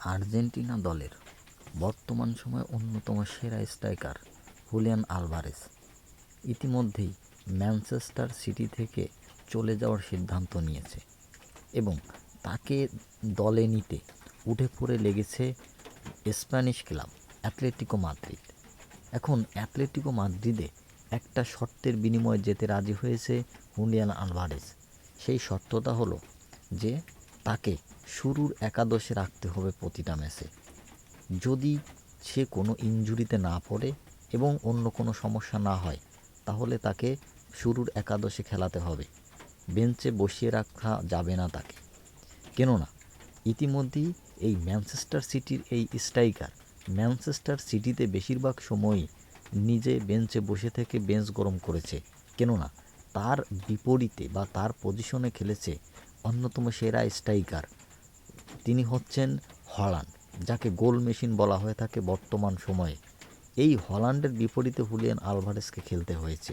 Argentina দলের বর্তমান সময়ে অন্যতম সেরা স্ট্রাইকার হুলিয়ান আলভারেস। ইতিমধ্যেই ম্যানচেস্টার সিটি থেকে চলে যাওয়ার সিদ্ধান্ত নিয়েছে এবং তাকে দলে নিতে উঠে পড়ে লেগেছে স্প্যানিশ ক্লাব অ্যাথলেটিকো মাদ্রিদ। এখন অ্যাথলেটিকো মাদ্রিদে একটা শর্তের বিনিময়ে যেতে রাজি হয়েছে হুলিয়ান আলভারেজ সেই শর্তটা হলো যে তাকে শুরুর একাদশে রাখতে হবে প্রতিটা ম্যাচে। যদি সে কোনো ইনজুরিতে না পড়ে এবং অন্য কোনো সমস্যা না হয়, তাহলে তাকে শুরুর একাদশে খেলাতে হবে। বেঞ্চে বসিয়ে রাখা যাবে না তাকে। কেননা, ইতিমধ্যেই এই ম্যানচেস্টার সিটির এই স্ট্রাইকার ম্যানচেস্টার সিটিতে বেশিরভাগ সময়ই নিজে বেঞ্চে বসে থেকে বেঞ্চ গরম করেছে। কেননা, তার বিপরীতে বা তার পজিশনে খেলেছে অন্যতম সেরা স্ট্রাইকার। তিনি হচ্ছেন হল্যান্ড, যাকে গোল মেশিন বলা হয়ে থাকে বর্তমান সময়ে। এই হল্যান্ডের বিপরীতে হুলিয়ান আলভারেসকে খেলতে হয়েছে।